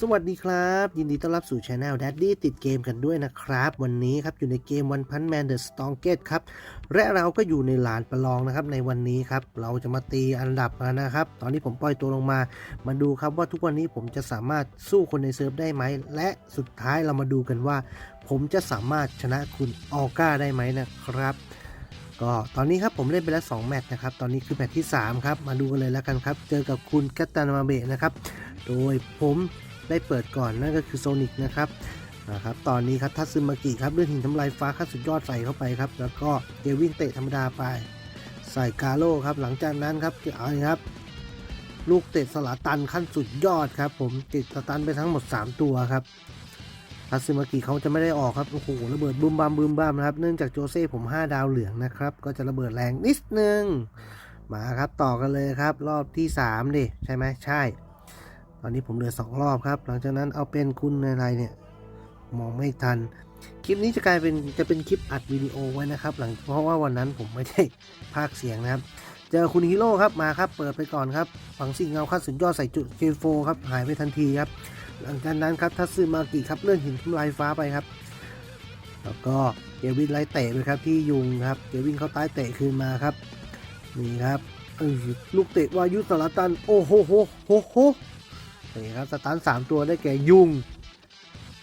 สวัสดีครับ ยินดีต้อนรับสู่ช anel Daddy ติดเกมกันด้วยนะครับ วันนี้ครับอยู่ในเกม One Punch Man The Strongest ครับ และเราก็อยู่ในลานประลองนะครับในวันนี้ครับ เราจะมาตีอันดับมานะครับ ตอนนี้ผมปล่อยตัวลงมา มาดูครับว่าทุกวันนี้ผมจะสามารถสู้คนในเซิร์ฟได้ไหม และสุดท้ายเรามาดูกันว่า ผมจะสามารถชนะคุณออก้าได้ไหมนะครับก็ตอนนี้ครับผมเล่นไปแล้ว 2 แมตช์นะครับ ตอนนี้คือแมตช์ที่ 3 ครับ มาดูกันเลยแล้วกันครับ เจอกับคุณกัตตานามาเบะนะครับ โดยผม ได้เปิดก่อนนั่นก็คือโซนิกนะครับนะครับตอนนี้ครับทัตซึมากิครับเลื่อนหินทำลายฟ้าขั้นสุดยอดใส่เข้าไปครับ แล้วก็เกวินเตะธรรมดาไป ใส่กาโร่ครับ หลังจากนั้นครับเอาเลยครับ ลูกเตะสลาตันขั้นสุดยอดครับ ผมติดสตันไปทั้งหมด 3 ตัวครับทัตซึมากิเขาจะไม่ได้ออกครับโอ้โหระเบิดบูมบามบูมบามนะครับเนื่องจากโจเซ่ผม 5 ดาวเหลืองนะครับ ก็จะระเบิดแรงนิดนึงมาครับต่อกันเลยครับ รอบที่3ดิใช่ไหมใช่ อนนี้ผมเหลือ2รอบครับ หลังจากนั้นเอาเป็นคุณอะไรเนี่ยมองไม่ทัน คลิปนี้จะกลายเป็นจะเป็นคลิปอัดวิดีโอไว้นะครับ หลังเพราะว่าวันนั้นผมไม่ได้พากเสียงนะครับ เจอคุณฮีโร่ครับมาครับ เปิดไปก่อนครับฝังสิ่งเงาขั้นสุดยอดใส่จุดเจโฟครับหายไปทันทีครับ หลังจากนั้นครับทัตซึมากิครับเลื่อนหินทำลายฟ้าไปครับ แล้วก็เกวินไล่เตะไปครับที่ยุงครับเกวินเขาใต้เตะคืนมาครับนี่ครับลูกเตะวายุสารตันโอ้โหโหโหโห นี่ครับสตันสามตัวได้แก่ยุง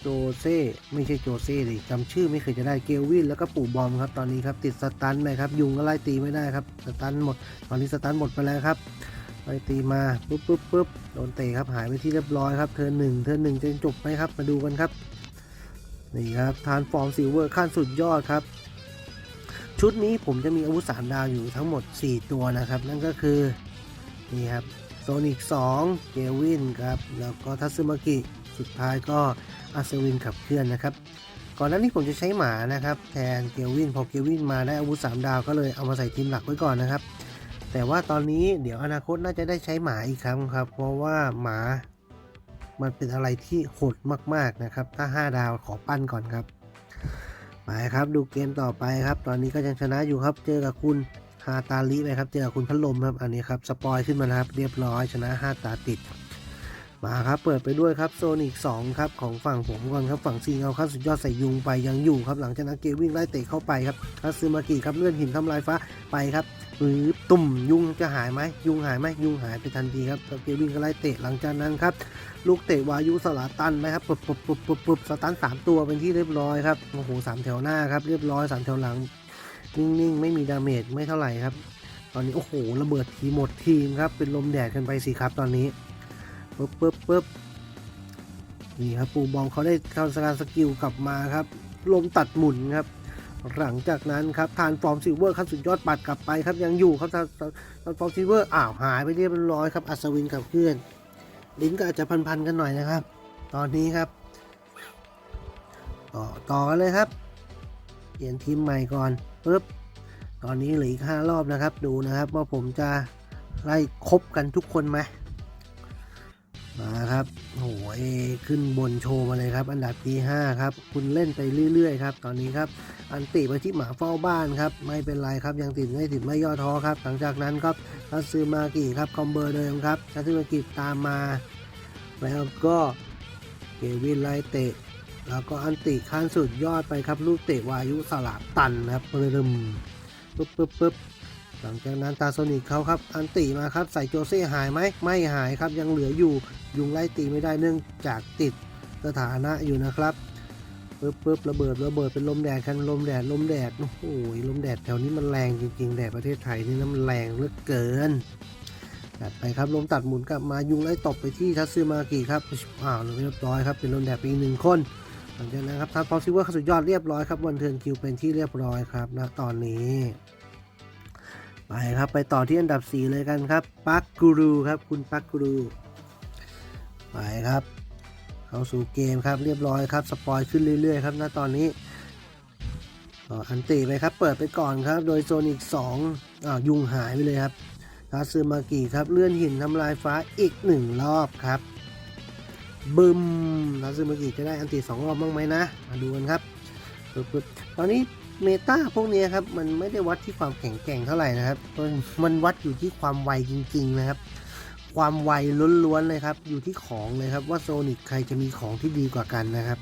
โจเซ่ไม่ใช่โจเซ่ดิจำชื่อไม่เคยจะได้เกลวินแล้วก็ปู่บอมครับตอนนี้ครับติดสตันไปครับยุงก็ไล่ตีไม่ได้ครับสตันหมด ตอนนี้สตันหมดไปแล้วครับไปตีมาปุ๊บปุ๊บปุ๊บโดนเตะครับหายไปที่เรียบร้อยครับเทิร์นหนึ่งเทิร์นหนึ่งจะจบไหมครับมาดูกันครับนี่ครับทานฟอร์มซิลเวอร์ขั้นสุดยอดครับ ชุดนี้ผมจะมีอาวุธสามดาวอยู่ทั้งหมด 4 ตัวนะครับ นั่นก็คือนี่ครับ โซนิก2เกวินครับ แล้วก็ทัตสึมากิ สุดท้ายก็อาเซวินขับเคลื่อนนะครับ ก่อนหน้านี้ผมจะใช้หมานะครับ แทนเกวิน พอเกวินมาได้อาวุธ 3 ดาวก็เลยเอามาใส่ทีมหลักไว้ก่อนนะครับ แต่ว่าตอนนี้เดี๋ยวอนาคตน่าจะได้ใช้หมาอีกครั้งครับ เพราะว่าหมามันเป็นอะไรที่โหดมากๆนะครับ ถ้า 5 ดาวขอปั้นก่อนครับไปครับดูเกมต่อไปครับ ตอนนี้ก็ยังชนะอยู่ครับ เจอกับคุณ ฮาตาลิไปครับเจอคุณพัดลมครับอันนี้ครับสปอยขึ้นมาแล้วครับเรียบร้อยชนะ 5 ตาติด มาครับเปิดไปด้วยครับโซนิก2ครับของฝั่งผมก่อนครับฝั่งซีเงาขั้นสุดยอดใส่ยุงไปยังอยู่ครับหลังจากนั้นเกวิ่งไล่เตะเข้าไปครับทัตซึมากิครับเลื่อนหินทำลายฟ้าไปครับหรือตุ่มยุงจะหายไหมยุงหายไหมยุงหายไปทันทีครับเกวินก็ไล่เตะหลังจากนั้นครับลูกเตะวายุสลาตันไหมครับปุบปุบปุบปุบปุบสตันสามตัวเป็นที่เรียบร้อยครับโอ้โหสามแถวหน้าครับเรียบร้อยสามแถวหลัง นิ่งๆ ไม่มีดาเมจไม่เท่าไหร่ครับ ตอนนี้โอ้โหระเบิดทีหมดทีมครับ เป็นลมแดดกันไปสิครับตอนนี้ปุ๊บปุ๊บปุ๊บนี่ครับปูบองเขาได้เข้าสการสกิลกลับมาครับ ลมตัดหมุนครับ หลังจากนั้นครับทานฟอร์มซิลเวอร์ขั้นสุดยอดปัดกลับไปครับยังอยู่ครับทานทานฟอร์มซิลเวอร์อ้าวหายไปเรียบร้อยครับอัศวินกับเพื่อน ลิ้นก็อาจจะพันๆกันหน่อยนะครับ ตอนนี้ครับ ต่อต่อกันเลยครับ เปลี่ยนทีมใหม่ก่อนปึ๊บตอนนี้เหลืออีกห้ารอบนะครับดูนะครับว่าผมจะไล่ครบกันทุกคนไหมมาครับโอ้ยขึ้นบนโชว์มาเลยครับ อันดับที่ 5 ครับ คุณเล่นไปเรื่อยๆครับ ตอนนี้ครับ อันติไปที่หมาเฝ้าบ้านครับ ไม่เป็นไรครับ ยังติดไม่ติดไม่ย่อท้อครับ หลังจากนั้นครับทัตซึมากิครับ คอมเบอร์เดิมครับทัตซึมากิตามมา แล้วก็เกวินไลเตะ แล้วก็อันติขั้นสุดยอดไปครับ ลูกเตะวายุสลับตันครับเริ่มปึ๊บปึ๊บปึ๊บหลังจากนั้นตาโซนิกเขาครับ อันติมาครับ ใส่โจเซ่หายไหมไม่หายครับ ยังเหลืออยู่ยุงไล่ตีไม่ได้เนื่องจากติดสถานะอยู่นะครับปึ๊บปึ๊บระเบิดระเบิดเป็นลมแดดคันลมแดดลมแดดโอ้โหลมแดดแถวนี้มันแรงจริงๆแดดประเทศไทยนี่นะมันแรงเหลือเกินจัดไปครับลมตัดหมุนกลับมายุงไล่ตบไปที่ทัตซึมากิครับอ้าวเรียบร้อยครับเป็นลมแดดไปอีกหนึ่งคน หลังจากนั้นครับทางฟอสซิเวอร์สุดยอดเรียบร้อยครับวันเทิร์นคิวเป็นที่เรียบร้อยครับณตอนนี้ ไปครับไปต่อที่อันดับ 4 เลยกันครับปักกูรูครับคุณปักกูรูไปครับเข้าสู่เกมครับเรียบร้อยครับสปอยขึ้นเรื่อยๆครับณตอนนี้อันติไปครับเปิดไปก่อนครับโดยโซนิก2อ้ายุงหายไปเลยครับทาซึมากิครับเลื่อนหินทำลายฟ้าอีกหนึ่งรอบครับ บึมทาซึมากิจะได้อันติสองรอบบ้างไหมนะ มาดูกันครับปึ๊บตอนนี้เมตาพวกนี้ครับ มันไม่ได้วัดที่ความแข็งแกร่งเท่าไหร่นะครับ มันมันวัดอยู่ที่ความไวจริง ๆ นะครับ ความไวล้วนๆเลยครับ อยู่ที่ของเลยครับว่าโซนิกใครจะมีของที่ดีกว่ากันนะครับ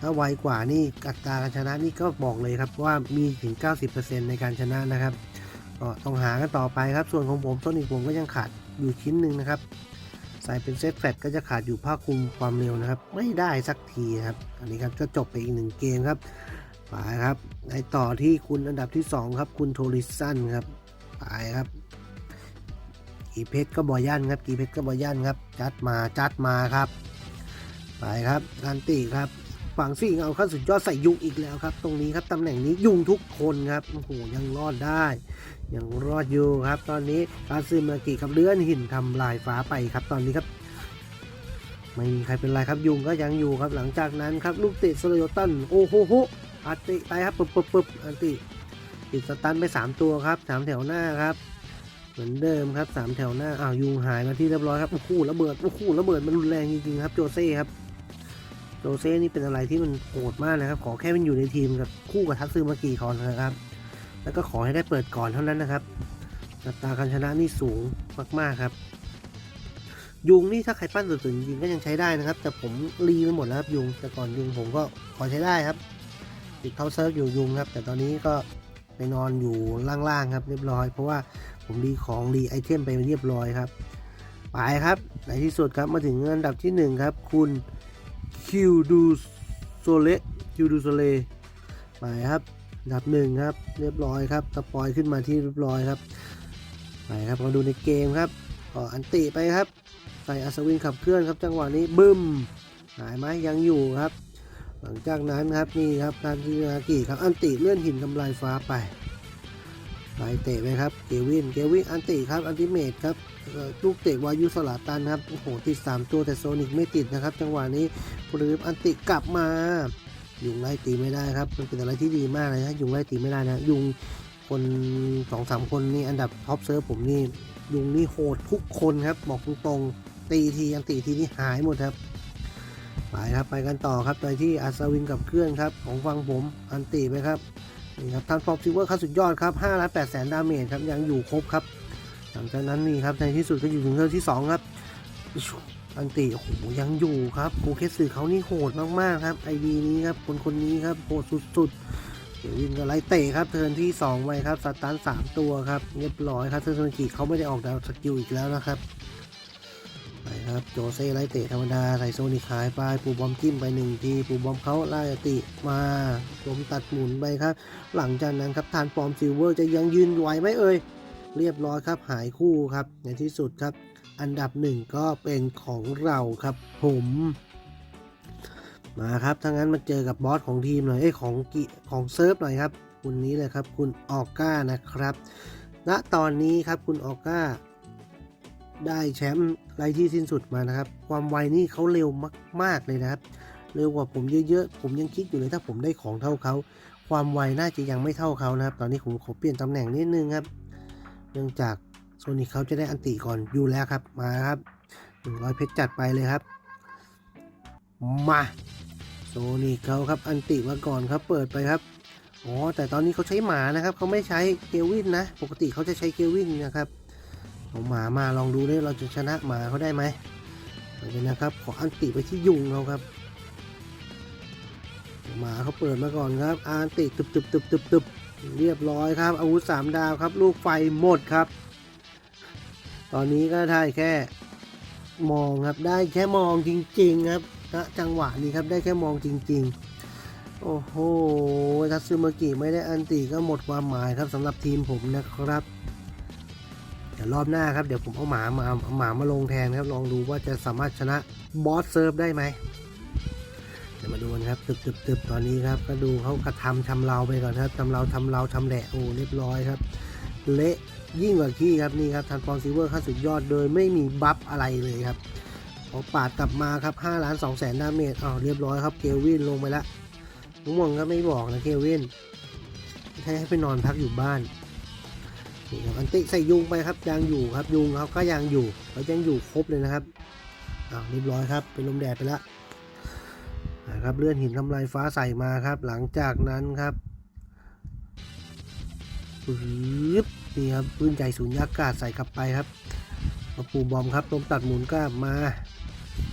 ถ้าไวกว่านี่อัตราการชนะนี่ก็บอกเลยครับว่ามีถึง 90%ในการชนะนะครับก็ต้องหากันต่อไปครับ ส่วนของผมโซนิกผมก็ยังขาดอยู่ชิ้นหนึ่งนะครับ ใส่เป็นเซตแฟตก็จะขาดอยู่ผ้าคลุมความเร็วนะครับ ไม่ได้สักทีครับ อันนี้ครับก็จบไปอีกหนึ่งเกมครับไปครับในต่อที่คุณอันดับที่ 2 ครับ คุณโทริสันครับไปครับกีเพชรก็บอยันครับกีเพชรก็บอยันครับ จัดมาจัดมาครับไปครับการตีครับฝั่งสี่เงาขั้นสุดยอดใส่ยุงอีกแล้วครับ ตรงนี้ครับตำแหน่งนี้ยุงทุกคนครับโอ้โหยังรอดได้ ยังรอดอยู่ครับ ตอนนี้การซึมากิครับเลื่อนหินทำลายฟ้าไปครับตอนนี้ครับ ไม่มีใครเป็นไรครับยุงก็ยังอยู่ครับหลังจากนั้นครับลูกเตะสโลโยตันโอ้โหโหอัดติไปครับปึ๊บปึ๊บปึ๊บอันติติดสตันไป 3 ตัวครับสามแถวหน้าครับ เหมือนเดิมครับสามแถวหน้าอ้าวยุงหายมาที่เรียบร้อยครับโอ้โหระเบิดโอ้โหระเบิดมันรุนแรงจริงๆครับโจเซ่ครับโจเซ่นี่เป็นอะไรที่มันโหดมากนะครับ ขอแค่มันอยู่ในทีมกับคู่กับทัตซึมากิคอนนะครับ แล้วก็ขอให้ได้เปิดก่อนเท่านั้นนะครับอัตราการชนะนี่สูงมากๆครับ ยุงนี่ถ้าใครปั้นสุดๆจริงก็ยังใช้ได้นะครับ แต่ผมรีไปหมดแล้วครับยุง แต่ก่อนยุงผมก็พอใช้ได้ครับ ติดเขาเซิร์ฟอยู่ยุงครับ แต่ตอนนี้ก็ไปนอนอยู่ล่างๆครับเรียบร้อย เพราะว่าผมรีของรีไอเทมไปเรียบร้อยครับไปครับในที่สุดครับมาถึงอันดับที่หนึ่งครับ คุณคิวดูโซเลคิวดูโซเลไปครับ ดับหนึ่งครับ เรียบร้อยครับสปอยขึ้นมาที่เรียบร้อยครับ ไปครับมาดูในเกมครับก็อันติไปครับ ใส่อัศวินขับเคลื่อนครับ จังหวะนี้บึ้มหายไหมยังอยู่ครับ หลังจากนั้นครับนี่ครับการซินากิครับอันติเลื่อนหินทำลายฟ้าไปไปเตะไปครับเกวินเกวินอันติครับอันติเมตครับลูกเตะวายุสลาตันครับโอ้โหติด 3 ตัวแต่โซนิกไม่ติดนะครับ จังหวะนี้พลืบอันติกลับมา ยุงไล่ตีไม่ได้ครับ มันเป็นอะไรที่ดีมากเลยนะยุงไล่ตีไม่ได้นะ ยุงคนสองสามคนนี่อันดับท็อปเซิร์ฟผมนี่ยุงนี่โหดทุกคนครับบอกตรงๆตีทีอันติทีนี่หายหมดครับไปครับไปกันต่อครับไปที่อัศวินกับเครื่องครับ ของฟังผมอันติไปครับนี่ครับทันฟอร์มซิเวอร์ขั้นสุดยอดครับ5ล้าน8แสนดาเมจครับยังอยู่ครบครับ หลังจากนั้นนี่ครับในที่สุดก็อยู่ถึงเทิร์นที่ 2 ครับ อันติโอ้โหยังอยู่ครับโคเคสึเขานี่โหดมากๆครับไอดีนี้ครับคนคนนี้ครับโหดสุดๆเดี๋ยววินก็ไล่เตะครับเทิร์นที่2ไปครับสตาร์ทสามตัวครับเรียบร้อยครับเทิร์นสกิเขาไม่ได้ออกดาวสกิลอีกแล้วนะครับไปครับโจเซ่ไล่เตะธรรมดาใส่โซนิคายไปปูบอมจิ้มไปหนึ่งทีปูบอมเขาไล่ติมาลมตัดหมุนไปครับ หลังจากนั้นครับทานฟอร์มซิลเวอร์จะยังยืนไหวไหมเอ่ยเรียบร้อยครับหายคู่ครับในที่สุดครับ อันดับหนึ่งก็เป็นของเราครับผม มาครับถ้างั้นมาเจอกับบอสของทีมหน่อยเอ้ของกิของเซิร์ฟหน่อยครับคุณนี้เลยครับคุณออก้านะครับ ณตอนนี้ครับคุณออก้าได้แชมป์ไรที่สิ้นสุดมานะครับ ความไวนี่เขาเร็วมาก ๆ เลยนะครับ เร็วกว่าผมเยอะๆ ผมยังคิดอยู่เลยถ้าผมได้ของเท่าเขา ความไวน่าจะยังไม่เท่าเขานะครับ ตอนนี้ผมขอเปลี่ยนตำแหน่งนิดนึงครับ เนื่องจาก โซนิคเขาจะได้อันติก่อนอยู่แล้วครับมาครับหนึ่งร้อยเพชรจัดไปเลยครับ มาโซนิคเขาครับอันติมาก่อนครับเปิดไปครับอ๋อแต่ตอนนี้เขาใช้หมานะครับเขาไม่ใช้เกวินนะ ปกติเขาจะใช้เกวินนะครับเอาหมามาลองดูด้วยเราจะชนะหมาเขาได้ไหมเดี๋ยวนะครับ ขออันติไปที่ยุงเขาครับหมาเขาเปิดมาก่อนครับอันติตึบตึบตึบตึบตึบเรียบร้อยครับอาวุธสามดาวครับ ลูกไฟหมดครับ ตอนนี้ก็ได้แค่มองครับ ได้แค่มองจริง ๆ ครับณจังหวะนี้ครับได้แค่มองจริง ๆ โอ้โหทัตสึมากิไม่ได้อันติก็หมดความหมายครับสำหรับทีมผมนะครับเดี๋ยวรอบหน้าครับเดี๋ยวผมเอาหมามาเอาหมามาลงแทนครับ ลองดูว่าจะสามารถชนะบอสเซิร์ฟได้ไหมเดี๋ยวมาดูกันครับตึบตึบตึบตอนนี้ครับ ก็ดูเขากระทำชำเราไปก่อนครับทำเราทำเราทำแหละโอ้เรียบร้อยครับ เละยิ่งกว่าขี้ครับนี่ครับทันฟอร์ซิเวอร์ขั้นสุดยอดโดยไม่มีบัฟอะไรเลยครับพอปาดกลับมาครับ5ล้าน2แสนดาเมจอ้าวเรียบร้อยครับเกลวินลงไปละง่วงก็ไม่บอกนะเกลวินให้ให้ไปนอนพักอยู่บ้านนี่ครับอันติใส่ยุงไปครับยังอยู่ครับยุงเขาก็ยังอยู่เขายังอยู่ครบเลยนะครับอ้าวเรียบร้อยครับเป็นลมแดดไปแล้วนะครับเลื่อนหินทำลายฟ้าใส่มาครับ หลังจากนั้นครับ ปึ๊บนี่ครับปืนใหญ่สูญญากาศใส่กลับไปครับมาปูบอมครับลมตัดหมุนกลับมา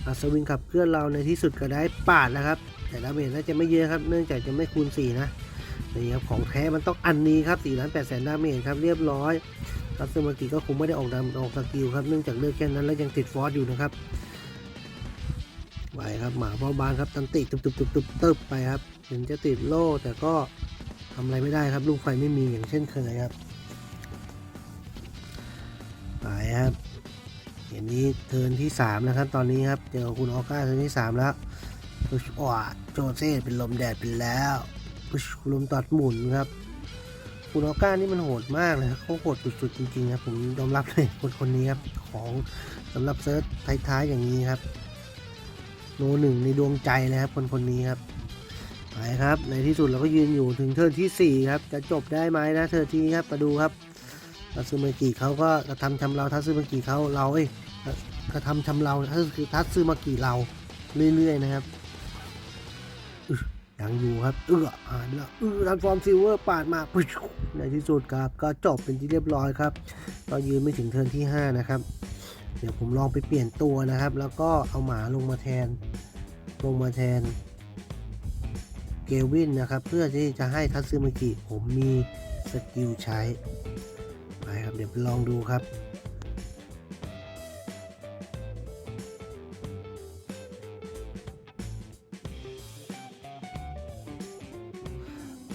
อัศวินขับเคลื่อนเราในที่สุดก็ได้ปาดนะครับ แต่ดาเมจน่าจะไม่เยอะครับ เนื่องจากจะไม่คูณ 4 นะนี่ครับของแท้มันต้องอันนี้ครับ4ล้าน8แสนดาเมจครับเรียบร้อยทัสเซอร์มากิก็คงไม่ได้ออกดำออกสกิลครับเนื่องจากเลือกแค่นั้นแล้วยังติดฟอสอยู่นะครับไหวครับหมาพ่อบานครับตันติตุบตุบตุบตุบตึบไปครับถึงจะติดโล่แต่ก็ ทำอะไรไม่ได้ครับ ลูกไฟไม่มีอย่างเช่นเคยครับ ไปครับเห็นนี้เทินที่3นะครับ ตอนนี้ครับ เจอคุณออก้าเทินที่3แล้วพุชอ้าโจเซ่เป็นลมแดดไปแล้วพุชลมตัดหมุนครับคุณออก้านี่มันโหดมากเลยครับเขาโหดสุดๆจริงๆครับผมยอมรับเลยคนคนนี้ครับของสำหรับเซิร์ชท้ายๆอย่างนี้ครับโนหนึ่งในดวงใจเลยครับคนคนนี้ครับ ไปครับ ในที่สุดเราก็ยืนอยู่ถึงเทิร์นที่ 4 ครับ จะจบได้ไหมนะเทิร์นที่ครับมาดูครับทัซึมากิเขาก็กระทำชำเราทัซึมากิเขาเราเอ้ยกระทำชำเราทัตคือทัซึมากิเราเรื่อยๆนะครับยังอยู่ครับ เอื้ออ่านแล้วเอื้อทันฟอร์มซิลเวอร์ปาดมาในที่สุดครับก็จบเป็นที่เรียบร้อยครับก็ยืนไม่ถึงเทิร์นที่ 5 นะครับ เดี๋ยวผมลองไปเปลี่ยนตัวนะครับ แล้วก็เอาหมาลงมาแทน ลงมาแทน เกวินนะครับ เพื่อที่จะให้ทัตซึมากิผมมีสกิลใช้ ไปครับ เดี๋ยวไปลองดูครับ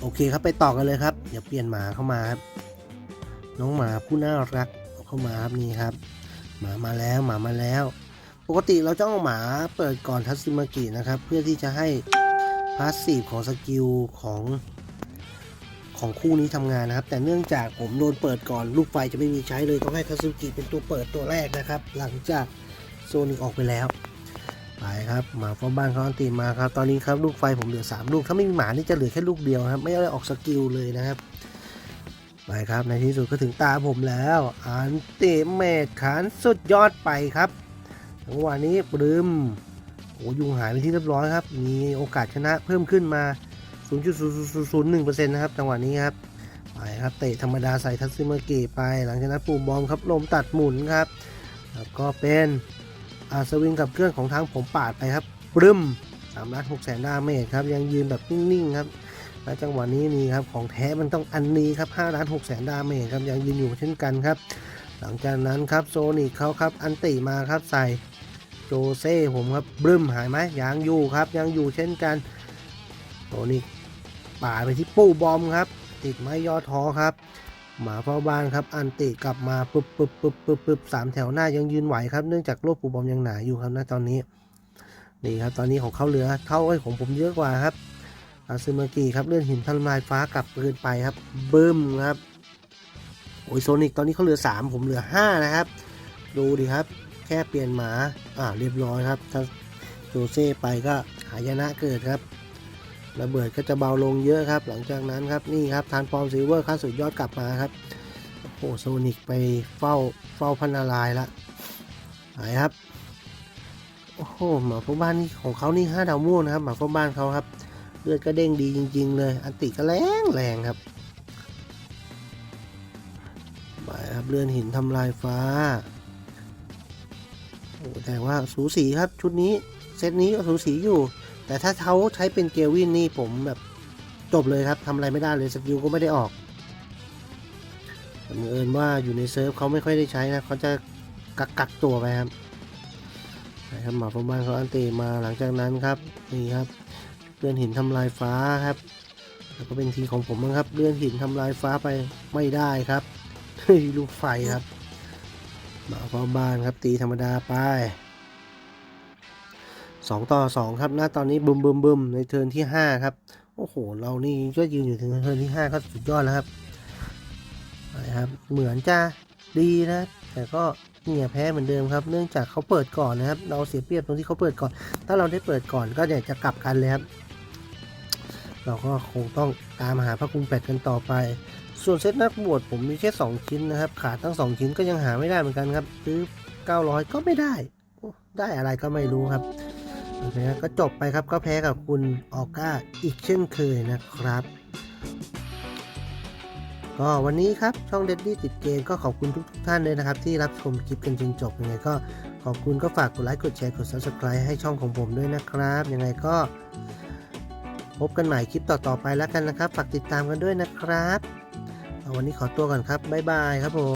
โอเคครับไปต่อกันเลยครับ เดี๋ยวเปลี่ยนหมาเข้ามาครับ น้องหมาผู้น่ารักเข้ามาครับนี่ครับ หมามาแล้วหมามาแล้ว ปกติเราจะเอาหมาเปิดก่อนทัตซึมากินะครับ เพื่อที่จะให้าสซีฟของสกิลของของคู่นี้ทำงานนะครับ แต่เนื่องจากผมโดนเปิดก่อนลูกไฟจะไม่มีใช้เลยต้องให้ทัสึกิเป็นตัวเปิดตัวแรกนะครับ หลังจากโซนิกออกไปแล้วไปครับหมาฟ้าบ้านเขาอันตีมาครับ ตอนนี้ครับลูกไฟผมเหลือ 3 ลูก ถ้าไม่มีหมานี่จะเหลือแค่ลูกเดียวครับ ไม่ได้ออกสกิลเลยนะครับไปครับในที่สุดก็ถึงตาผมแล้วอันติเมตขานสุดยอดไปครับจังหวะนี้ปรึม โอ้ยุงหายไปที่เรียบร้อยครับ มีโอกาสชนะเพิ่มขึ้นมา 0.001%นะครับจังหวะนี้ครับ ไปครับเตะธรรมดาใส่ทัตซึมากิไป หลังจากนั้นปูมบอมครับลมตัดหมุนครับ แล้วก็เป็นอาสวิงกับเครื่องของทางผมปาดไปครับปรึม3ล้าน6แสนดาเมจครับยังยืนแบบนิ่งๆครับและจังหวะนี้นี่ครับของแท้มันต้องอันนี้ครับ5ล้าน6แสนดาเมจครับยังยืนอยู่เช่นกันครับ หลังจากนั้นครับโซนิกเขาครับอันติมาครับใส่ โจเซ่ผมครับบรึมหายไหมยังอยู่ครับ ยังอยู่เช่นกันโซนิกป่าไปที่ปูบอมครับ ติดไม้ยอท้อครับ หมาเฝ้าบ้านครับ อันติกลับมาปึ๊บปึ๊บปึ๊บปึ๊บปึ๊บสามแถวหน้ายังยืนไหวครับเนื่องจากโลกปูบอมยังหนาอยู่ครับณตอนนี้นี่ครับตอนนี้ของเขาเหลือเท่าไอ้ของผมเยอะกว่าครับอาซึมากิครับเลื่อนหินทลายฟ้ากลับคืนไปครับบึ้มครับโอ้ยโซนิกตอนนี้เขาเหลือ 3 ผมเหลือ 5 นะครับ ดูดิครับ ค่เปลี่ยนหมา อ่าเรียบร้อยครับ ถ้าโจเซ่ไปก็หายนะเกิดครับ ระเบิดก็จะเบาลงเยอะครับ หลังจากนั้นครับนี่ครับทานฟอร์มซิลเวอร์ขั้นสุดยอดกลับมาครับโอ้โหโซนิกไปเฝ้าเฝ้าพันนารายละหายครับโอ้โหหมาพวกบ้านนี่ของเขานี่ห้าดาวม่วงนะครับหมาพวกบ้านเขาครับเลือดก็เด้งดีจริง ๆ เลย อันติก็แรงแรงครับไปครับเลื่อนหินทำลายฟ้า แต่ว่าสูสีครับชุดนี้เซตนี้ก็สูสีอยู่ แต่ถ้าเขาใช้เป็นเกลวินนี่ผมแบบจบเลยครับทำอะไรไม่ได้เลยสกิลก็ไม่ได้ออกแต่บังเอิญว่าอยู่ในเซิร์ฟเขาไม่ค่อยได้ใช้นะเขาจะกักกักตัวไปครับนะครับหมาพม่านเขาอันตีมาหลังจากนั้นครับนี่ครับเลื่อนหินทำลายฟ้าครับแล้วก็เป็นทีของผมมั้งครับเลื่อนหินทำลายฟ้าไปไม่ได้ครับลูกไฟครับ มาพม่านครับตีธรรมดาไปสองต่อสองครับหน้าตอนนี้บึมบึมบึมในเทิร์นที่ห้าครับ โอ้โห เรานี่ก็ยืนอยู่ถึงเทิร์นที่ห้าก็สุดยอดแล้วครับนะครับ เหมือนจะดีนะ แต่ก็เนี่ยแพ้เหมือนเดิมครับ เนื่องจากเขาเปิดก่อนนะครับ เราเสียเปรียบตรงที่เขาเปิดก่อน ถ้าเราได้เปิดก่อนก็เนี่ยจะกลับกันเลยครับ เราก็คงต้องตามหาพระคุมแปดกันต่อไป ส่วนเซตนักบวชผมมีแค่ 2 ชิ้นนะครับ ขาดทั้ง 2 ชิ้นก็ยังหาไม่ได้เหมือนกันครับซื้อ900 ก็ไม่ได้ ได้อะไรก็ไม่รู้ครับโอเคก็จบไปครับก็แพ้กับคุณออก้าอีกเช่นเคยนะครับ ก็วันนี้ครับช่องเด็ดดี้ติดเกมก็ขอบคุณทุกท่านเลยนะครับ ที่รับชมคลิปกันจนจบยังไงก็ขอบคุณก็ฝากกดไลค์กดแชร์กด subscribe ให้ช่องของผมด้วยนะครับยังไงก็พบกันใหม่คลิปต่อๆไปแล้วกันนะครับ ฝากติดตามกันด้วยนะครับ วันนี้ขอตัวก่อนครับ บ๊ายบายครับผม